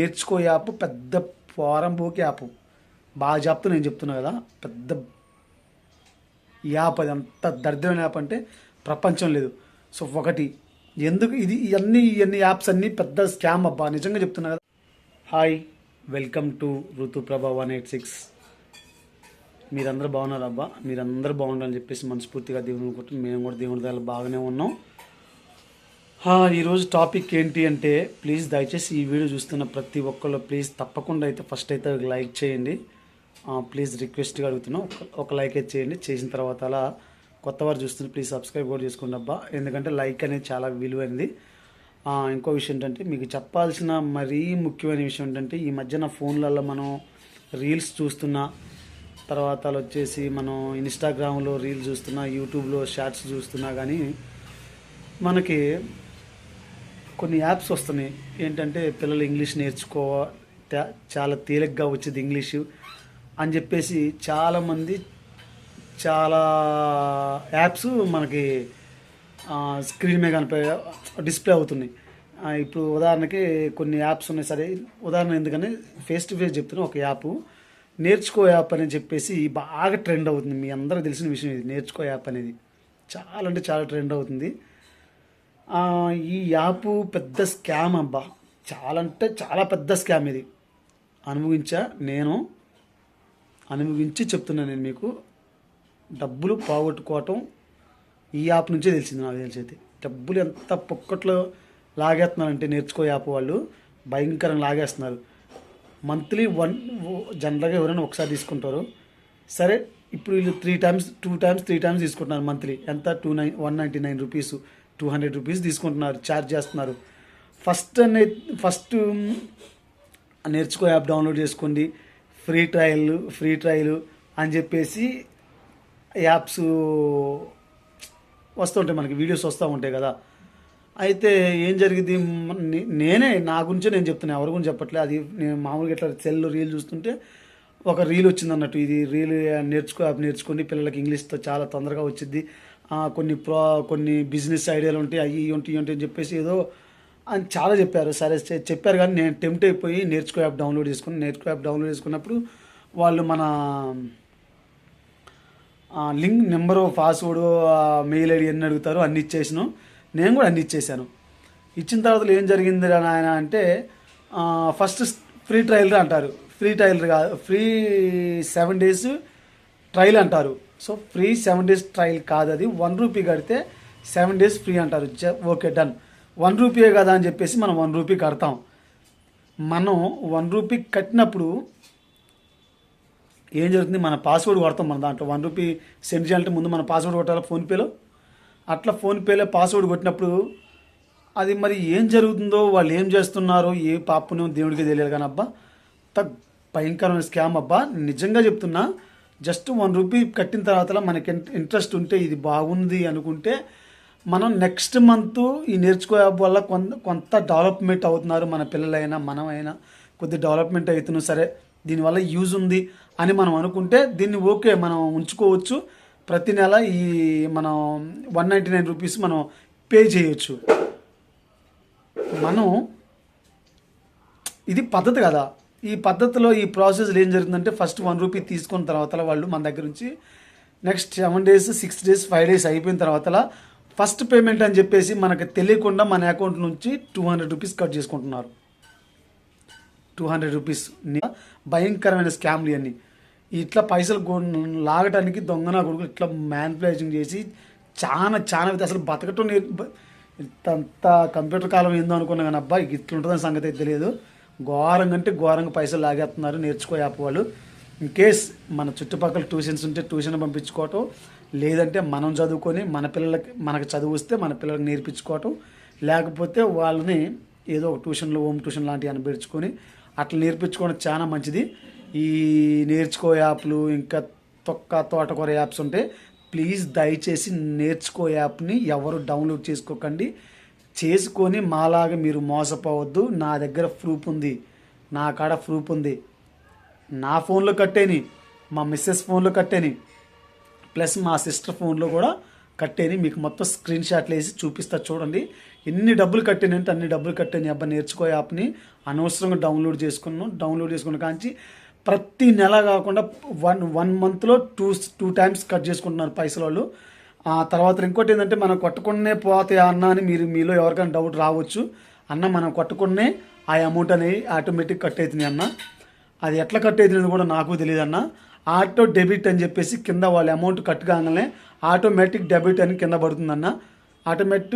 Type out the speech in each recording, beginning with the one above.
నేర్చుకో యాప్ పెద్ద పోరంబోకి యాప్. బాగా చెప్తూ నేను చెప్తున్నా కదా పెద్ద యాప్ అది అంత దరిద్రమైన యాప్ అంటే ప్రపంచం లేదు. సో ఒకటి ఎందుకు ఇది ఇవన్నీ ఇవన్నీ యాప్స్ అన్నీ పెద్ద స్కామ్ అబ్బా. నిజంగా చెప్తున్నా కదా. Hi welcome to Rituprabha one eight six. మీరందరూ బాగున్నారు అబ్బా? మీరందరూ బాగుండాలని చెప్పేసి మనస్ఫూర్తిగా దేవుని అనుకుంటున్నాం మేము కూడా దేవుని దగ్గర బాగానే ఉన్నాం. ఈరోజు టాపిక్ ఏంటి అంటే ప్లీజ్ దయచేసి ఈ వీడియో చూస్తున్న ప్రతి ఒక్కళ్ళు ప్లీజ్ తప్పకుండా అయితే ఫస్ట్ అయితే లైక్ చేయండి. ప్లీజ్ రిక్వెస్ట్గా అడుగుతున్నాం ఒక- లైక్ అయితే చేయండి. చేసిన తర్వాత అలా కొత్త వారు చూస్తున్న ప్లీజ్ సబ్స్క్రైబ్ కూడా చేసుకోండి అబ్బా. ఎందుకంటే లైక్ అనేది చాలా విలువైనది ఇంకో విషయం ఏంటంటే మీకు చెప్పాల్సిన మరీ ముఖ్యమైన విషయం ఏంటంటే ఈ మధ్యన ఫోన్లలో మనం రీల్స్ చూస్తున్నా తర్వాత వచ్చేసి మనం ఇన్స్టాగ్రామ్లో రీల్స్ చూస్తున్నా యూట్యూబ్లో షార్ట్స్ చూస్తున్నా కానీ మనకి కొన్ని యాప్స్ వస్తున్నాయి. ఏంటంటే పిల్లలు ఇంగ్లీష్ నేర్చుకో చాలా తేలిగ్గా వచ్చేది ఇంగ్లీషు అని చెప్పేసి చాలామంది చాలా యాప్స్ మనకి స్క్రీన్ మీద కనిపే డిస్ప్లే అవుతున్నాయి. ఇప్పుడు ఉదాహరణకి కొన్ని యాప్స్ ఉన్నాయి. సరే ఉదాహరణ ఎందుకని ఫేస్ టు ఫేస్ చెప్తున్నా ఒక యాప్. నేర్చుకో యాప్ అని చెప్పేసి బాగా ట్రెండ్ అవుతుంది. మీ అందరూ తెలిసిన విషయం ఇది. నేర్చుకో యాప్ అనేది. చాలా అంటే చాలా ట్రెండ్ అవుతుంది. ఈ యాప్ పెద్ద స్కామ్ అబ్బా. చాలా అంటే చాలా పెద్ద స్కామ్ ఇది. అనుభవించా నేను. అనుభవించి చెప్తున్నాను నేను మీకు. డబ్బులు పోగొట్టుకోవటం ఈ యాప్ నుంచే తెలిసింది నాకు తెలిసి అయితే. డబ్బులు ఎంత పొక్కట్లో లాగేస్తున్నారంటే నేర్చుకో యాప్ వాళ్ళు. భయంకరంగా లాగేస్తున్నారు. మంత్లీ వన్ జనరల్గా ఎవరైనా ఒకసారి తీసుకుంటారు. సరే ఇప్పుడు వీళ్ళు three times two times three times తీసుకుంటున్నారు మంత్లీ. ఎంత? Two nine one ninety nine rupees two hundred rupees తీసుకుంటున్నారు ఛార్జ్ చేస్తున్నారు. ఫస్ట్ నే ఫస్ట్ నేర్చుకో యాప్ డౌన్లోడ్ చేసుకోండి ఫ్రీ ట్రయల్ ఫ్రీ ట్రయల్ అని చెప్పేసి యాప్స్ వస్తుంటాయి మనకి వీడియోస్ వస్తూ ఉంటాయి కదా. అయితే ఏం జరిగింది? నేనే నా గురించే నేను చెప్తున్నా ఎవరి గురించి చెప్పట్లే. అది నేను మామూలుగా ఇట్లా సెల్ రీల్ చూస్తుంటే ఒక రీల్ వచ్చింది అన్నట్టు ఇది రీల్ నేర్చుకో యాప్ నేర్చుకోండి. పిల్లలకి ఇంగ్లీష్తో చాలా తొందరగా వచ్చింది కొన్ని ప్రా కొన్ని బిజినెస్ ఐడియాలు ఉంటాయి అవి ఇవి ఉంటాయి ఇవి ఉంటాయి అని చెప్పేసి ఏదో అని చాలా చెప్పారు. సరే చెప్పారు కానీ నేను టెంప్ట్ అయిపోయి నేర్చుకో యాప్ డౌన్లోడ్ చేసుకుని నేర్చుకో యాప్ డౌన్లోడ్ చేసుకున్నప్పుడు వాళ్ళు మన link number password mail ID అన్ని అడుగుతారు అన్ని ఇచ్చేసాను. నేను కూడా అన్ని ఇచ్చేసాను ఇచ్చిన తర్వాత ఏం జరిగింది రా నాయన అంటే ఫస్ట్ ఫ్రీ ట్రయల్ అంటారు. ఫ్రీ ట్రయల్ కాదు ఫ్రీ సెవెన్ డేస్ ట్రయల్ అంటారు. So free seven days trial కాదు అది. వన్ రూపీ కడితే సెవెన్ డేస్ ఫ్రీ అంటారు. Okay done. వన్ రూపీయే కదా అని చెప్పేసి మనం వన్ రూపీ కడతాం. మనం వన్ రూపీ కట్టినప్పుడు ఏం జరుగుతుంది? మన పాస్వర్డ్ కొడతాం మన దాంట్లో. వన్ రూపీ సెండ్ చేయాలంటే ముందు మన పాస్వర్డ్ కొట్టాలి ఫోన్పేలో? అట్లా ఫోన్పేలో పాస్వర్డ్ కొట్టినప్పుడు అది మరి ఏం జరుగుతుందో వాళ్ళు ఏం చేస్తున్నారో ఏ పాపను దేవుడికి తెలియదు కానీ అబ్బా త భయంకరమైన స్కామ్ అబ్బా. నిజంగా చెప్తున్నా జస్ట్ వన్ రూపీ కట్టిన తర్వాత మనకి ఇంట్రెస్ట్ ఉంటే ఇది బాగుంది అనుకుంటే మనం నెక్స్ట్ మంత్ ఈ నేర్చుకో యాప్ వల్ల కొంత కొంత డెవలప్మెంట్ అవుతున్నారు మన పిల్లలైనా మనమైనా. కొద్ది డెవలప్మెంట్ అవుతున్నాం సరే దీనివల్ల యూజ్ ఉంది అని మనం అనుకుంటే దీన్ని ఓకే మనం ఉంచుకోవచ్చు. ప్రతి నెల ఈ మనం వన్ నైంటీ నైన్ రూపీస్ మనం పే చేయొచ్చు. మనం ఇది పద్ధతి కదా. ఈ పద్ధతిలో ఈ ప్రాసెస్లో ఏం జరుగుతుందంటే ఫస్ట్ వన్ రూపీ తీసుకున్న తర్వాత వాళ్ళు మన దగ్గర నుంచి next seven days six days five days అయిపోయిన తర్వాత ఫస్ట్ పేమెంట్ అని చెప్పేసి మనకు తెలియకుండా మన అకౌంట్ నుంచి టూ హండ్రెడ్ రూపీస్ కట్ చేసుకుంటున్నారు. టూ హండ్రెడ్ రూపీస్ భయంకరమైన స్కామ్లు ఇవన్నీ. ఇట్లా పైసలు లాగటానికి దొంగన కొడుకు ఇట్లా మ్యాన్పులేషన్ చేసి చాలా చాలా అసలు బతకటం నేర్ కంప్యూటర్ కాలం ఏందో అనుకున్నా కానీ అబ్బా ఇట్లుంటుందని సంగతి అయితే తెలియదు. ఘోరంగా అంటే ఘోరంగా పైసలు లాగేస్తున్నారు నేర్చుకో యాప్ వాళ్ళు. ఇన్ కేస్ మన చుట్టుపక్కల ట్యూషన్స్ ఉంటే ట్యూషన్ పంపించుకోవటం లేదంటే మనం చదువుకొని మన పిల్లలకి మనకు చదువు వస్తే మన పిల్లలకి నేర్పించుకోవటం లేకపోతే వాళ్ళని ఏదో ఒక ట్యూషన్లో హోమ్ ట్యూషన్ లాంటివి అనిపించుకొని అట్లా నేర్పించుకోవడం చాలా మంచిది. ఈ నేర్చుకో యాప్లు ఇంకా తొక్క తోటకూర యాప్స్ ఉంటే ప్లీజ్ దయచేసి నేర్చుకో యాప్ని ఎవరు డౌన్లోడ్ చేసుకోకండి. చేసుకొని మాలాగా మీరు మోసపోవద్దు. నా దగ్గర ప్రూఫ్ ఉంది. నా కాడ ప్రూఫ్ ఉంది. నా ఫోన్లో కట్టేని. మా మిస్సెస్ ఫోన్లో కట్టేని. ప్లస్ మా సిస్టర్ ఫోన్లో కూడా కట్టేని. మీకు మొత్తం స్క్రీన్ షాట్లు వేసి చూపిస్తా చూడండి. ఎన్ని డబ్బులు కట్టానంటే అన్ని డబ్బులు కట్టాను. అబ్బా నేర్చుకో యాప్ని. అనవసరంగా డౌన్లోడ్ చేసుకున్నాను. డౌన్లోడ్ చేసుకున్న కాంచి ప్రతి నెల కాకుండా వన్ వన్ మంత్లో టూ టూ టైమ్స్ కట్ చేసుకుంటున్నారు పైసలు వాళ్ళు తర్వాత ఇంకోటి ఏంటంటే మనం కొట్టకుండానే పోతాయి అన్న అని మీరు మీలో ఎవరికైనా డౌట్ రావచ్చు. అన్న మనం కొట్టకుండానే ఆ అమౌంట్ అనేది ఆటోమేటిక్ కట్ అవుతుంది అన్న. అది ఎట్లా కట్ అవుతుంది కూడా నాకు తెలియదు అన్న. ఆటో డెబిట్ అని చెప్పేసి కింద వాళ్ళ అమౌంట్ కట్ కాగానే ఆటోమేటిక్ డెబిట్ అని కింద పడుతుందన్న ఆటోమేటిక్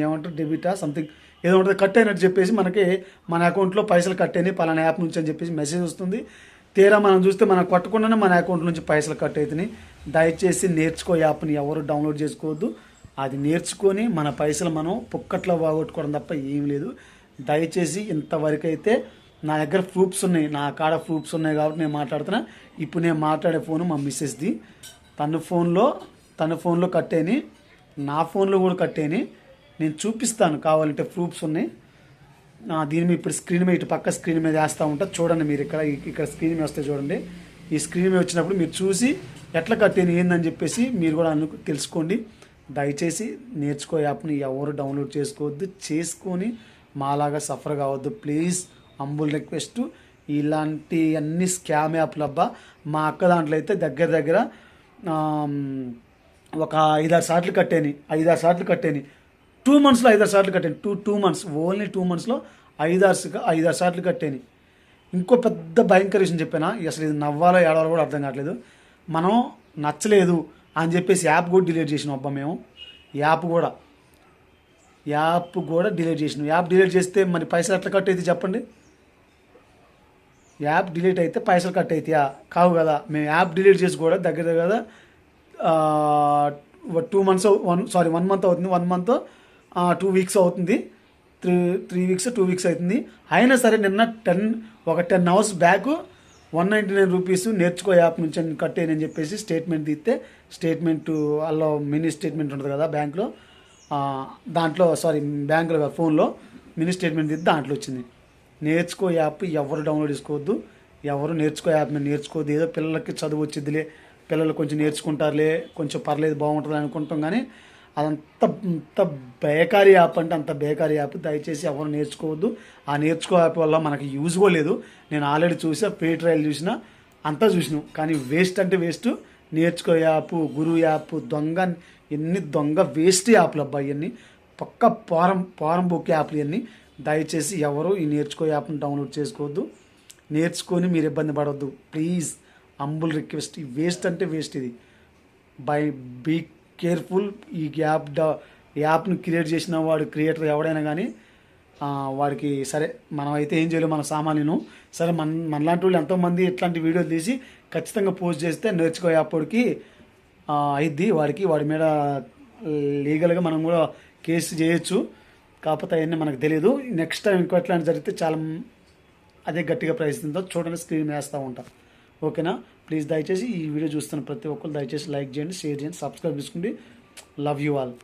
ఏమంటారు? డెబిటా? సంథింగ్ ఏదో ఉంటుంది కట్ అయినట్టు చెప్పేసి మనకి మన అకౌంట్లో పైసలు కట్ అయినాయి. పలానా యాప్ నుంచి అని చెప్పేసి మెసేజ్ వస్తుంది. తీరా మనం చూస్తే మనం కొట్టకుండానే మన అకౌంట్ నుంచి పైసలు కట్ అవుతున్నాయి. దయచేసి నేర్చుకో యాప్ని ఎవరు డౌన్లోడ్ చేసుకోవద్దు. అది నేర్చుకొని మన పైసలు మనం పుక్కట్లో బాగొట్టుకోవడం తప్ప ఏం లేదు. దయచేసి ఇంతవరకు అయితే నా దగ్గర ప్రూఫ్స్ ఉన్నాయి. నా కాడ ప్రూఫ్స్ ఉన్నాయి కాబట్టి నేను మాట్లాడుతున్నా. ఇప్పుడు నేను మాట్లాడే ఫోన్ మా మిస్సెస్ది తన ఫోన్లో తన ఫోన్లో కట్టేని నా ఫోన్లో కూడా కట్టేని నేను చూపిస్తాను కావాలంటే ప్రూఫ్స్ ఉన్నాయి. దీని మీద ఇప్పుడు స్క్రీన్ మీద ఇటు పక్క స్క్రీన్ మీద వేస్తూ ఉంటా. చూడండి మీరు ఇక్కడ ఇక్కడ స్క్రీన్ మీద వస్తే చూడండి. ఈ స్క్రీన్ మీద వచ్చినప్పుడు మీరు చూసి ఎట్లా కట్టేది ఏందని చెప్పేసి మీరు కూడా అను తెలుసుకోండి. దయచేసి నేర్చుకో యాప్ని ఎవరు డౌన్లోడ్ చేసుకోవద్దు. చేసుకొని మాలాగా సఫర్ కావద్దు. Please humble request. ఇలాంటి అన్ని స్కామ్ యాప్లు అబ్బా మా అక్క దాంట్లో అయితే దగ్గర దగ్గర ఒక ఐదారు సార్లు కట్టేని ఐదారు సార్లు కట్టేని. టూ మంత్స్లో ఐదారు సార్లు కట్టాను. Two two months. Only two మంత్స్లో ఐదారు ఐదారు సార్లు కట్టాను ఇంకో పెద్ద భయంకర విషయం చెప్పానా? అసలు ఇది నవ్వాలో ఏడవాలో కూడా అర్థం కావట్లేదు. మనం నచ్చలేదు అని చెప్పేసి యాప్ కూడా డిలీట్ చేసినాం. అబ్బా మేము యాప్ కూడా. యాప్ కూడా డిలీట్ చేసినాం. యాప్ డిలీట్ చేస్తే మరి పైసలు ఎట్లా కట్ అయితే చెప్పండి? యాప్ డిలీట్ అయితే పైసలు కట్ అవుతాయా? కావు కదా. మేము యాప్ డిలీట్ చేసి కూడా దగ్గర దగ్గర two months one sorry one month అవుతుంది. వన్ మంత్ టూ వీక్స్ అవుతుంది. Three three weeks two weeks అవుతుంది. అయినా సరే నిన్న టెన్ ఒక ten hours back one ninety nine rupees నేర్చుకో యాప్ నుంచి నేను కట్టేనని చెప్పేసి స్టేట్మెంట్ తీస్తే స్టేట్మెంట్ అలా మినీ స్టేట్మెంట్ ఉంటుంది కదా బ్యాంక్లో. దాంట్లో సారీ బ్యాంకులో ఫోన్లో మినీ స్టేట్మెంట్ తీస్తే దాంట్లో వచ్చింది. నేర్చుకో యాప్ ఎవరు డౌన్లోడ్ చేసుకోవద్దు. ఎవరు నేర్చుకో యాప్ మీద నేర్చుకోవద్దు. ఏదో పిల్లలకి చదువు వచ్చిద్దిలే. పిల్లలు కొంచెం నేర్చుకుంటారులే కొంచెం పర్లేదు బాగుంటుంది అనుకుంటాం కానీ అదంత అంత బేకారీ యాప్ అంటే అంత బేకారీ యాప్. దయచేసి ఎవరు నేర్చుకోవద్దు. ఆ నేర్చుకో యాప్ వల్ల మనకి యూజ్ కూడా లేదు. నేను ఆల్రెడీ చూసా ఫ్రీ ట్రయల్ చూసిన అంతా చూసినాం. కానీ వేస్ట్ అంటే వేస్ట్. నేర్చుకో యాప్ గురు యాప్ దొంగ ఎన్ని దొంగ వేస్ట్ యాప్లు అబ్బా ఇవన్నీ పక్క పారం పారం బుక్ యాప్లు ఇవన్నీ దయచేసి ఎవరు ఈ నేర్చుకో యాప్ని డౌన్లోడ్ చేసుకోవద్దు. నేర్చుకొని మీరు ఇబ్బంది పడవద్దు. Please humble request. వేస్ట్ అంటే వేస్ట్ ఇది. బై బీ కేర్ఫుల్ ఈ యాప్ డ యాప్ని క్రియేట్ చేసిన వాడు క్రియేటర్ ఎవడైనా కానీ వాడికి సరే మనం అయితే ఏం చేయలేము మన సామాన్యను సరే మన మనలాంటి వాళ్ళు ఎంతోమంది ఇట్లాంటి వీడియోలు తీసి ఖచ్చితంగా పోస్ట్ చేస్తే నేర్చుకో యాప్కి అయిద్ది. వాడికి వాడి మీద లీగల్గా మనం కూడా కేసు చేయొచ్చు. కాకపోతే అవన్నీ మనకు తెలియదు నెక్స్ట్ టైం ఇంకో ఎట్లాంటి జరిగితే చాలా అదే గట్టిగా ప్రయత్నిందో చూడండి స్క్రీన్ వేస్తూ ఉంటాం. ఓకేనా? ప్లీజ్ దయచేసి ఈ వీడియో చూస్తున్న ప్రతి ఒక్కరు దయచేసి లైక్ చేయండి షేర్ చేయండి సబ్స్క్రైబ్ చేసుకోండి. Love you all